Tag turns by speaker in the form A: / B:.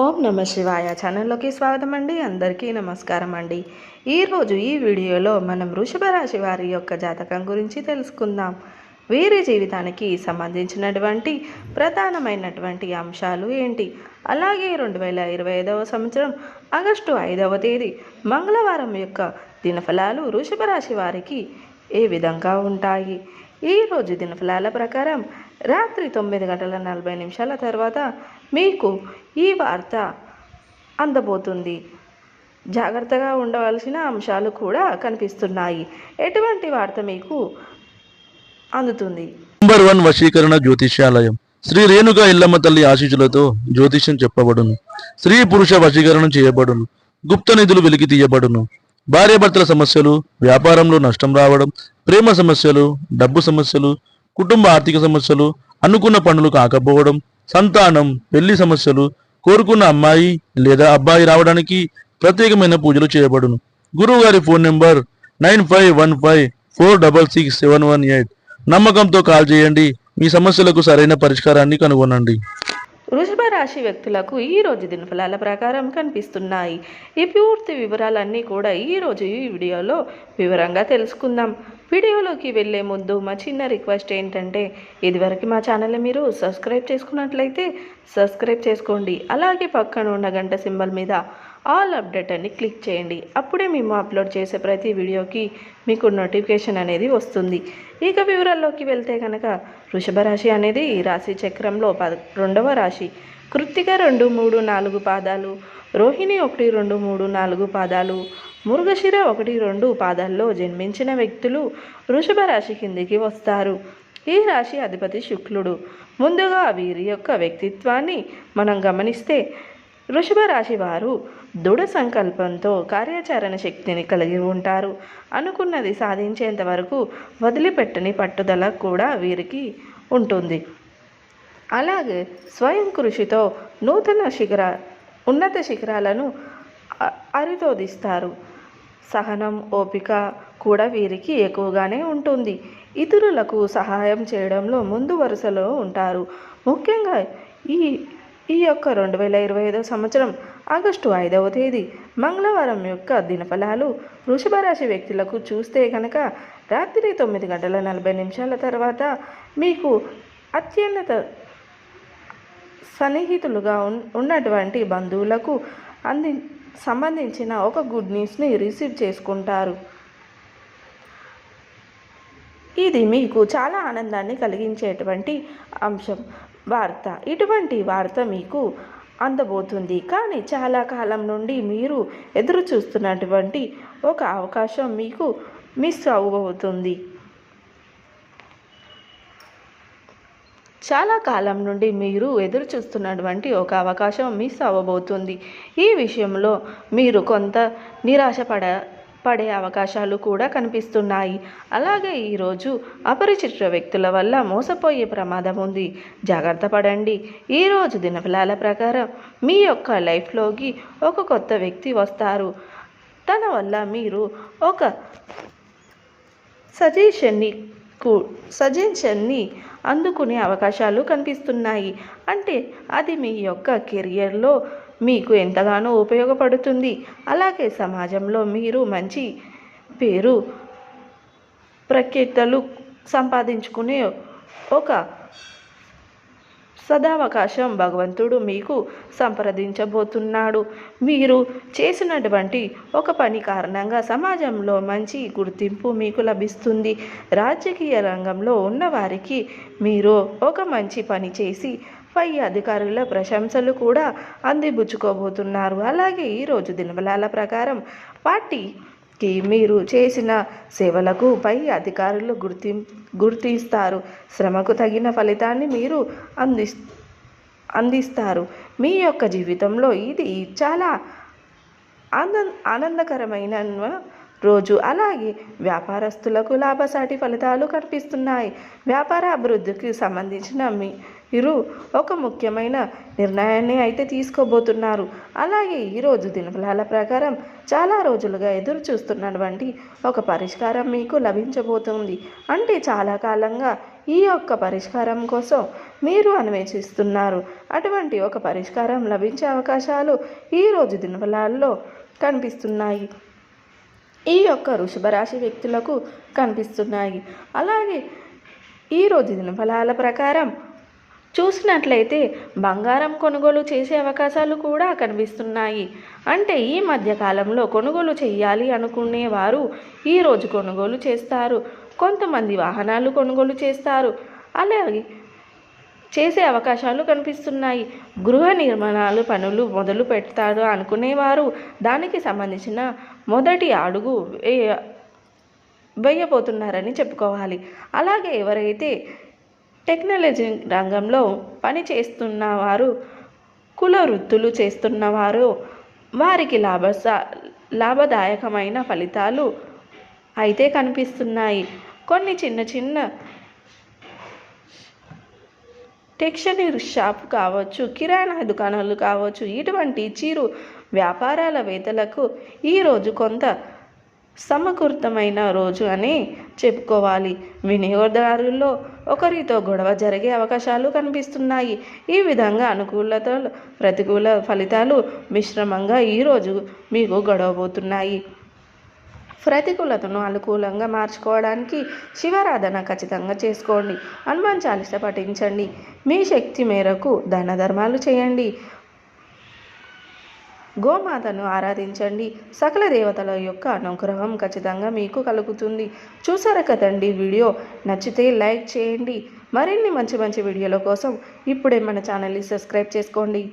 A: ఓం నమ శివాయ ఛానల్లోకి స్వాగతం అండి అందరికీ నమస్కారం అండి. ఈరోజు ఈ వీడియోలో మనం వృషభ రాశి వారి యొక్క జాతకం గురించి తెలుసుకుందాం. వీరి జీవితానికి సంబంధించినటువంటి ప్రధానమైనటువంటి అంశాలు ఏంటి? అలాగే రెండు వేల ఇరవై ఐదవ సంవత్సరం ఆగస్టు ఐదవ తేదీ మంగళవారం యొక్క దినఫలాలు వృషభ రాశి వారికి ఏ విధంగా ఉంటాయి? ఈరోజు దినఫలాల ప్రకారం రాత్రి తొమ్మిది గంటల నలభై నిమిషాల తర్వాత మీకు ఈ వార్త అందబోతుంది. జాగ్రత్తగా ఉండవలసిన అంశాలు కూడా కనిపిస్తున్నాయి. ఎటువంటి వార్త మీకు అందుతుంది?
B: నంబర్ వన్ వశీకరణ జ్యోతిష్యాలయం. శ్రీ రేణుక ఇల్లమ్మ తల్లి ఆశీస్సులతో జ్యోతిష్యం చెప్పబడును. స్త్రీ పురుష వశీకరణం చేయబడును. గుప్త నిధులు వెలికి తీయబడును. భార్యాభర్తల సమస్యలు వ్యాపారంలో నష్టం రావడం ప్రేమ సమస్యలు డబ్బు సమస్యలు కుటుంబ ఆర్థిక సమస్యలు అనుకున్న పనులు కాకపోవడం సంతానం పెళ్ళి సమస్యలు కోరుకున్న అమ్మాయి లేదా అబ్బాయి రావడానికి ప్రత్యేకమైన పూజలు చేయబడును. గురువు గారి phone number nine five one five four double six seven one eight. నమ్మకంతో కాల్ చేయండి మీ సమస్యలకు సరైన పరిష్కారాన్ని కనుగొనండి.
A: వృషభ రాశి వ్యక్తులకు ఈ రోజు దినఫలాల ప్రకారం కనిపిస్తున్నాయి. ఈ పూర్తి వివరాలన్నీ కూడా ఈ రోజు ఈ వీడియోలో వివరంగా తెలుసుకుందాం. వీడియోలోకి వెళ్ళే ముందు మా చిన్న రిక్వెస్ట్ ఏంటంటే ఇదివరకు మా ఛానల్ని మీరు సబ్స్క్రైబ్ చేసుకున్నట్లయితే సబ్స్క్రైబ్ చేసుకోండి. అలాగే పక్కన ఉన్న గంట సింబల్ మీద ఆల్ అప్డేట్ అని క్లిక్ చేయండి. అప్పుడే మేము అప్లోడ్ చేసే ప్రతి వీడియోకి మీకు నోటిఫికేషన్ అనేది వస్తుంది. ఇక వివరాల్లోకి వెళ్తే కనుక వృషభ రాశి అనేది ఈ రాశి చక్రంలో పద రెండవ రాశి. కృత్తిక రెండు మూడు నాలుగు పాదాలు. రోహిణి ఒకటి రెండు మూడు నాలుగు పాదాలు. మృగశిర ఒకటి రెండు పాదాల్లో జన్మించిన వ్యక్తులు వృషభ రాశి కిందికి వస్తారు. ఈ రాశి అధిపతి శుక్లుడు. ముందుగా వీరి యొక్క వ్యక్తిత్వాన్ని మనం గమనిస్తే వృషభ రాశి వారు దృఢ సంకల్పంతో కార్యాచరణ శక్తిని కలిగి ఉంటారు. అనుకున్నది సాధించేంత వరకు వదిలిపెట్టని పట్టుదల కూడా వీరికి ఉంటుంది. అలాగే స్వయం కృషితో నూతన శిఖర ఉన్నత శిఖరాలను అరితోదిస్తారు. సహనం ఓపిక కూడా వీరికి ఎక్కువగానే ఉంటుంది. ఇతరులకు సహాయం చేయడంలో ముందు వరుసలో ఉంటారు. ముఖ్యంగా ఈ ఈ యొక్క రెండు వేల ఇరవై ఐదో సంవత్సరం ఆగస్టు ఐదవ తేదీ మంగళవారం యొక్క దినఫలాలు. వృషభ రాశి వ్యక్తులకు చూస్తే కనుక రాత్రి తొమ్మిది గంటల నలభై నిమిషాల తర్వాత మీకు అత్యున్నత సన్నిహితులుగా ఉన్ ఉన్నటువంటి బంధువులకు అంది సంబంధించిన ఒక గుడ్ న్యూస్ని రిసీవ్ చేసుకుంటారు. ఇది మీకు చాలా ఆనందాన్ని కలిగించేటువంటి అంశం. వార్త. ఇటువంటి వార్త మీకు అందబోతుంది. కానీ చాలా కాలం నుండి మీరు ఎదురు చూస్తున్నటువంటి ఒక అవకాశం మీకు మిస్ అవ్వబోతుంది చాలా కాలం నుండి మీరు ఎదురు చూస్తున్నటువంటి ఒక అవకాశం మిస్ అవ్వబోతుంది ఈ విషయంలో మీరు కొంత నిరాశపడ పడే అవకాశాలు కూడా కనిపిస్తున్నాయి. అలాగే ఈరోజు అపరిచిత వ్యక్తుల వల్ల మోసపోయే ప్రమాదం ఉంది. జాగ్రత్త పడండి. ఈరోజు దినఫలాల ప్రకారం మీ యొక్క లైఫ్లోకి ఒక కొత్త వ్యక్తి వస్తారు. తన వల్ల మీరు ఒక సజెషన్ని కూ సజెషన్ని అందుకునే అవకాశాలు కనిపిస్తున్నాయి. అంటే అది మీ యొక్క కెరియర్లో మీకు ఎంతగానో ఉపయోగపడుతుంది. అలాగే సమాజంలో మీరు మంచి పేరు ప్రఖ్యాతలు సంపాదించుకునే ఒక సదావకాశం భగవంతుడు మీకు సంప్రదించబోతున్నాడు. మీరు చేసినటువంటి ఒక పని కారణంగా సమాజంలో మంచి గుర్తింపు మీకు లభిస్తుంది. రాజకీయ రంగంలో ఉన్నవారికి మీరు ఒక మంచి పని చేసి పై అధికారుల ప్రశంసలు కూడా అందిపుచ్చుకోబోతున్నారు అలాగే ఈరోజు దినబలాల ప్రకారం పార్టీకి మీరు చేసిన సేవలకు పై అధికారులు గుర్తి గుర్తిస్తారు. శ్రమకు తగిన ఫలితాన్ని మీరు అంది అందిస్తారు. మీ యొక్క జీవితంలో ఇది చాలా ఆనంద ఆనందకరమైన రోజు అలాగే వ్యాపారస్తులకు లాభసాటి ఫలితాలు కనిపిస్తున్నాయి. వ్యాపార అభివృద్ధికి సంబంధించిన మీ వీరు ఒక ముఖ్యమైన నిర్ణయాన్ని అయితే తీసుకోబోతున్నారు. అలాగే ఈరోజు దినఫలాల ప్రకారం చాలా రోజులుగా ఎదురు చూస్తున్నటువంటి ఒక పరిష్కారం మీకు లభించబోతుంది. అంటే చాలా కాలంగా ఈ యొక్క పరిష్కారం కోసం మీరు అన్వేషిస్తున్నారు. అటువంటి ఒక పరిష్కారం లభించే అవకాశాలు ఈరోజు దినఫలాల్లో కనిపిస్తున్నాయి. ఈ యొక్క వృషభ రాశి వ్యక్తులకు కనిపిస్తున్నాయి. అలాగే ఈరోజు దినఫలాల ప్రకారం చూసినట్లయితే బంగారం కొనుగోలు చేసే అవకాశాలు కూడా కనిపిస్తున్నాయి. అంటే ఈ మధ్యకాలంలో కొనుగోలు చేయాలి అనుకునేవారు ఈరోజు కొనుగోలు చేస్తారు. కొంతమంది వాహనాలు కొనుగోలు చేస్తారు. అలాగే చేసే అవకాశాలు కనిపిస్తున్నాయి. గృహ నిర్మాణాలు పనులు మొదలు పెడతారు అనుకునేవారు. దానికి సంబంధించిన మొదటి అడుగు వేయ వేయబోతున్నారని చెప్పుకోవాలి. అలాగే ఎవరైతే టెక్నాలజీ రంగంలో పని చేస్తున్నవారు కుల వృత్తులు చేస్తున్నవారు వారికి లాభ లాభదాయకమైన ఫలితాలు అయితే కనిపిస్తున్నాయి. కొన్ని చిన్న చిన్న టెక్షనరీ షాప్ కావచ్చు కిరాణా దుకాణాలు కావచ్చు ఇటువంటి చిరు వ్యాపారాల వేతలకు ఈరోజు కొంత సమకూర్తమైన రోజు అని చెప్పుకోవాలి. వినియోగదారుల్లో ఒకరితో గొడవ జరిగే అవకాశాలు కనిపిస్తున్నాయి. ఈ విధంగా అనుకూలత ప్రతికూల ఫలితాలు మిశ్రమంగా ఈరోజు మీకు గొడవబోతున్నాయి. ప్రతికూలతను అనుకూలంగా మార్చుకోవడానికి శివారాధన ఖచ్చితంగా చేసుకోండి. హనుమాన్ చాలీస పఠించండి. మీ శక్తి మేరకు దాన ధర్మాలు చేయండి. గోమాతను ఆరాధించండి. సకల దేవతల యొక్క అనుగ్రహం ఖచ్చితంగా మీకు కలుగుతుంది. చూసారు కదండి వీడియో? నచ్చితే లైక్ చేయండి. మరిన్ని మంచి మంచి వీడియోల కోసం ఇప్పుడే మన ఛానల్ని సబ్స్క్రైబ్ చేసుకోండి.